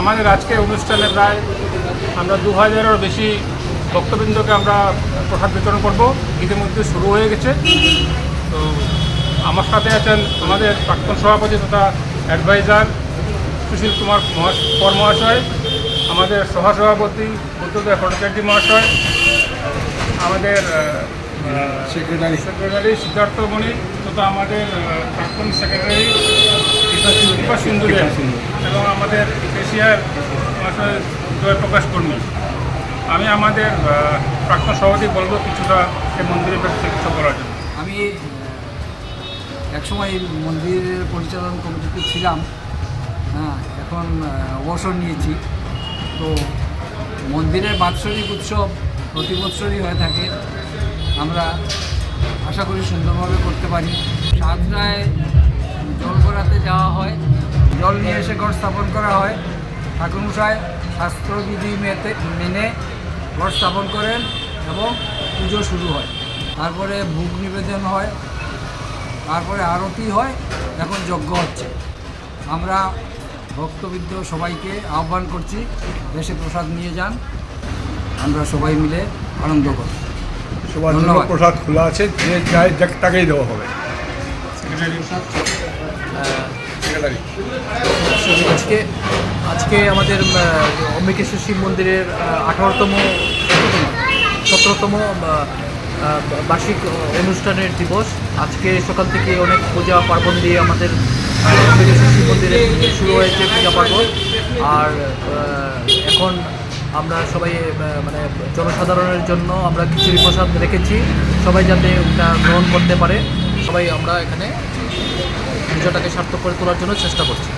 আমাদের আজকে অনুষ্ঠানে প্রায় আমরা দু হাজারেরও বেশি ভক্তবৃন্দকে আমরা প্রসাদ বিতরণ করব। ইতিমধ্যে শুরু হয়ে গেছে। তো আমার সাথে আছেন আমাদের প্রাক্তন সভাপতি তথা অ্যাডভাইজার সুশীল কুমার কর মহাশয় আমাদের সহসভাপতি বুদ্ধদেব ভট্টাচার্য মহাশয় আমাদের সেক্রেটারি। সেক্রেটারি সিদ্ধার্থ মণি তথা আমাদের প্রাক্তন সেক্রেটারি দীপা এবং আমাদের এশিয়ার জয়প্রকাশ কর্মী। আমি আমাদের প্রাক্তন সভাপতি বলব কিছুটা এই মন্দিরের ব্যাপারে কিছু বলার জন্য। আমি একসময় মন্দিরের পরিচালন কমিটিতে ছিলাম। হ্যাঁ এখন অবসর নিয়েছি। তো মন্দিরের বাৎসরিক উৎসব প্রতি বছরই হয়ে থাকে। আমরা আশা করি সুন্দরভাবে করতে পারি। সাতটায় জল ভরাতে যাওয়া হয়। জল নিয়ে এসে ঘর স্থাপন করা হয়। ঠাকুরমশাই শাস্ত্রবিধি মেতে মেনে ঘর স্থাপন করেন এবং পুজো শুরু হয়। তারপরে ভোগ নিবেদন হয়। তারপরে আরতি হয়। এখন যজ্ঞ হচ্ছে। আমরা ভক্তবৃন্দ সবাইকে আহ্বান করছি দেশে প্রসাদ নিয়ে যান। আমরা সবাই মিলে আনন্দ করি সবার জন্য ধন্যবাদ। প্রসাদ খোলা আছে। যে চায় যাকে তাকেই দেওয়া হবে। আজকে আজকে আমাদের অম্বিকেশ্বর শিব মন্দিরের আঠারোতম, সতেরোতম বার্ষিক অনুষ্ঠানের দিবস। আজকে সকাল থেকে অনেক পূজা পার্বণ দিয়ে আমাদের অম্বিকেশ্বর শিব মন্দিরে শুরু হয়েছে পূজা পার্বণ। আর এখন আমরা সবাই মানে জনসাধারণের জন্য আমরা খিচুড়ি প্রসাদ রেখেছি। সবাই যাতে ওটা গ্রহণ করতে পারে। সবাই আমরা এখানে পুজোটাকে সার্থক করে তোলার জন্য চেষ্টা করছি।